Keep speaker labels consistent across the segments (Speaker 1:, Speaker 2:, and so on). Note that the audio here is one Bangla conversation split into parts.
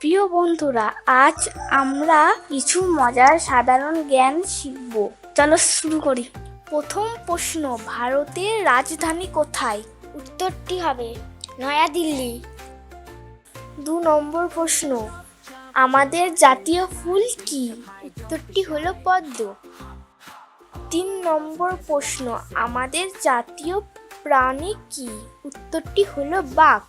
Speaker 1: প্রিয় বন্ধুরা, আজ আমরা কিছু মজার সাধারণ জ্ঞান শিখব। চলো শুরু করি। প্রথম প্রশ্ন, ভারতের রাজধানী কোথায়?
Speaker 2: উত্তরটি হবে নয়াদিল্লি।
Speaker 1: দু নম্বর প্রশ্ন, আমাদের জাতীয় ফুল কি?
Speaker 2: উত্তরটি হলো পদ্ম।
Speaker 1: তিন নম্বর প্রশ্ন, আমাদের জাতীয় প্রাণী কি?
Speaker 2: উত্তরটি হলো বাঘ।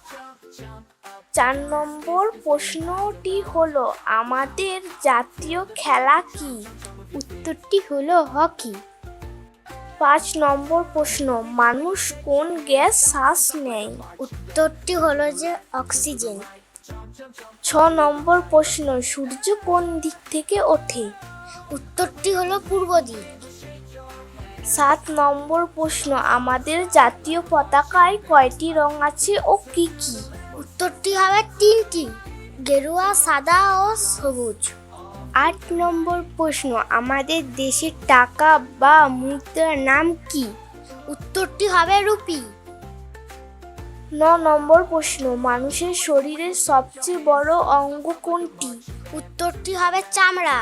Speaker 1: চার নম্বর প্রশ্নটি হলো, আমাদের জাতীয় খেলা কি?
Speaker 2: উত্তরটি হলো হকি।
Speaker 1: পাঁচ নম্বর প্রশ্ন, মানুষ কোন গ্যাস শ্বাস নেয়?
Speaker 2: উত্তরটি হলো যে অক্সিজেন।
Speaker 1: ছ নম্বর প্রশ্ন, সূর্য কোন দিক থেকে ওঠে?
Speaker 2: উত্তরটি হলো পূর্ব দিক।
Speaker 1: সাত নম্বর প্রশ্ন, আমাদের জাতীয় পতাকায় কয়টি রং আছে ও কি কি?
Speaker 2: উত্তরটি হবে তিনটি, গেরুয়া, সাদা ও সবুজ।
Speaker 1: আট নম্বর প্রশ্ন, আমাদের দেশের টাকা বা মুদ্রার নাম কি?
Speaker 2: উত্তরটি হবে রুপি।
Speaker 1: ন নম্বর প্রশ্ন, মানুষের শরীরের সবচেয়ে বড় অঙ্গ কোনটি?
Speaker 2: উত্তরটি হবে চামড়া।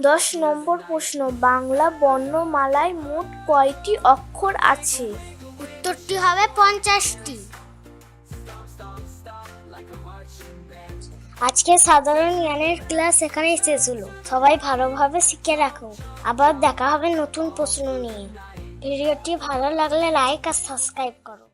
Speaker 1: দশ নম্বর প্রশ্ন, বাংলা বর্ণমালায় মোট কয়টি অক্ষর আছে?
Speaker 2: উত্তরটি হবে পঞ্চাশটি। আজকে সাধারণ জ্ঞানের ক্লাস এখানেই শেষ হলো। সবাই ভালোভাবে শিখে রাখো। আবার দেখা হবে নতুন প্রশ্ন নিয়ে। ভিডিওটি ভালো লাগলে লাইক আর সাবস্ক্রাইব করো।